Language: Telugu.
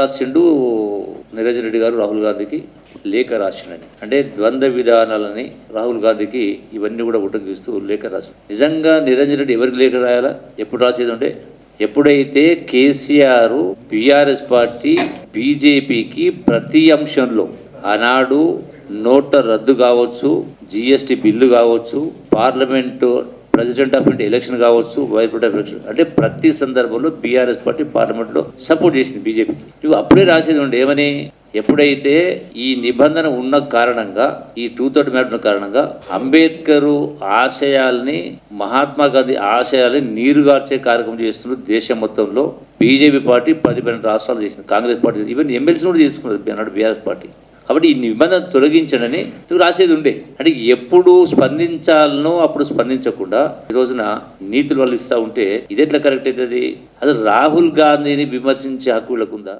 రాసిండు నిరంజన్ రెడ్డి గారు రాహుల్ గాంధీకి లేఖ రాసిండని. అంటే ద్వంద్వ విధానాలని రాహుల్ గాంధీకి ఇవన్నీ కూడా ఉటంకిస్తూ లేఖ రాసి నిజంగా నిరంజన్ రెడ్డి ఎవరికి లేఖ రాయాలా? ఎప్పుడు రాసేది ఉంటే ఎప్పుడైతే కేసీఆర్ బీఆర్ఎస్ పార్టీ బీజేపీకి ప్రతి అంశంలో ఆనాడు నోట రద్దు కావచ్చు జిఎస్టి బిల్లు కావచ్చు parliament president of India election కావచ్చు వైస్ ప్రెసిడెంట్ ఆఫ్ ఎలక్షన్ అంటే ప్రతి సందర్భంలో బీఆర్ఎస్ పార్టీ పార్లమెంట్లో సపోర్ట్ చేసింది బీజేపీ. నువ్వు అప్పుడే రాసేది ఉండే ఏమని? ఎప్పుడైతే ఈ నిబంధన ఉన్న కారణంగా ఈ టూ థర్డ్ మ్యాట్ ఉన్న కారణంగా అంబేద్కర్ ఆశయాల్ని మహాత్మా గాంధీ ఆశయాల్ని నీరుగార్చే కార్యక్రమం చేస్తున్నారు దేశం మొత్తంలో బీజేపీ పార్టీ పది పన్నెండు రాష్ట్రాలు చేసింది. కాంగ్రెస్ పార్టీ ఈవెన్ ఎమ్మెల్సీ కూడా చేసుకున్నది అన్నాడు బీఆర్ఎస్ పార్టీ. కాబట్టి ఈ నిబంధన తొలగించడని నువ్వు రాసేది ఉండే. అంటే ఎప్పుడు స్పందించాలనో అప్పుడు స్పందించకుండా ఈ రోజున నీతులు వల్లిస్తూ ఉంటే ఇది ఎట్లా కరెక్ట్ అవుతుంది? అసలు రాహుల్ గాంధీని విమర్శించే హక్కు వీళ్ళకుందా?